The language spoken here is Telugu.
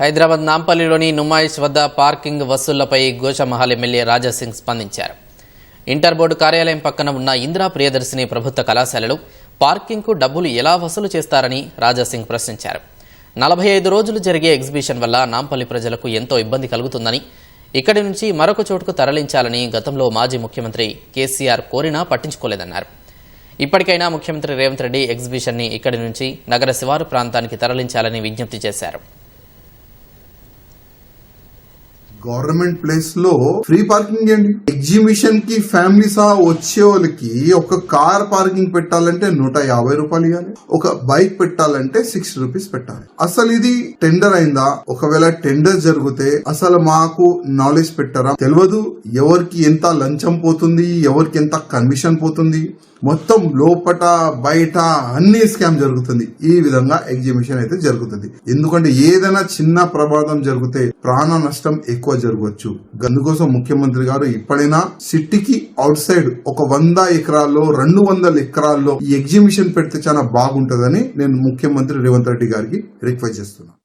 హైదరాబాద్ నాంపల్లిలోని నుమాయిష్ వద్ద పార్కింగ్ వసూళ్ళపై గోషమహల్ ఎమ్మెల్యే రాజాసింగ్ స్పందించారు. ఇంటర్ బోర్డు కార్యాలయం పక్కన ఉన్న ఇందిరా ప్రియదర్శిని ప్రభుత్వ కళాశాలలో పార్కింగ్కు డబ్బులు ఎలా వసూలు చేస్తారని రాజాసింగ్ ప్రశ్నించారు. నలభై ఐదు రోజులు జరిగే ఎగ్జిబిషన్ వల్ల నాంపల్లి ప్రజలకు ఎంతో ఇబ్బంది కలుగుతుందని ఇక్కడి నుంచి మరొక చోటుకు తరలించాలని గతంలో మాజీ ముఖ్యమంత్రి కేసీఆర్ కోరినా పట్టించుకోలేదన్నారు. ఇప్పటికైనా ముఖ్యమంత్రి రేవంత్ రెడ్డి ఎగ్జిబిషన్ని ఇక్కడి నుంచి నగర శివారు ప్రాంతానికి తరలించాలని విజ్ఞప్తి చేశారు. గవర్నమెంట్ ప్లేస్లో ఫ్రీ పార్కింగ్ అండి ఎగ్జిబిషన్కి ఫ్యామిలీస్ వచ్చే వాళ్ళకి ఒక కార్ పార్కింగ్ పెట్టాలంటే నూట యాభై రూపాయలు ఇవ్వాలి ఒక బైక్ పెట్టాలంటే సిక్స్ రూపీస్ పెట్టాలి. అసలు ఇది టెండర్ అయిందా? ఒకవేళ టెండర్ జరిగితే అసలు మాకు నాలెడ్జ్ పెట్టారా? తెలియదు ఎవరికి ఎంత లంచం పోతుంది? ఎవరికి ఎంత కమిషన్ పోతుంది? మొత్తం లోపట బయట అన్ని స్కామ్ జరుగుతుంది. ఈ విధంగా ఎగ్జిబిషన్ అయితే జరుగుతుంది. ఎందుకంటే ఏదైనా చిన్న ప్రమాదం జరిగితే ప్రాణ నష్టం ఎక్కువ ఎక్కువ జరగవచ్చు. అందుకోసం ముఖ్యమంత్రి గారు ఇప్పుడైనా సిటీకి అవుట్ సైడ్ ఒక వంద ఎకరాల్లో రెండు వందల ఎకరాల్లో ఈ ఎగ్జిబిషన్ పెడితే చాలా బాగుంటుందని నేను ముఖ్యమంత్రి రేవంత్ రెడ్డి గారికి రిక్వెస్ట్ చేస్తున్నాను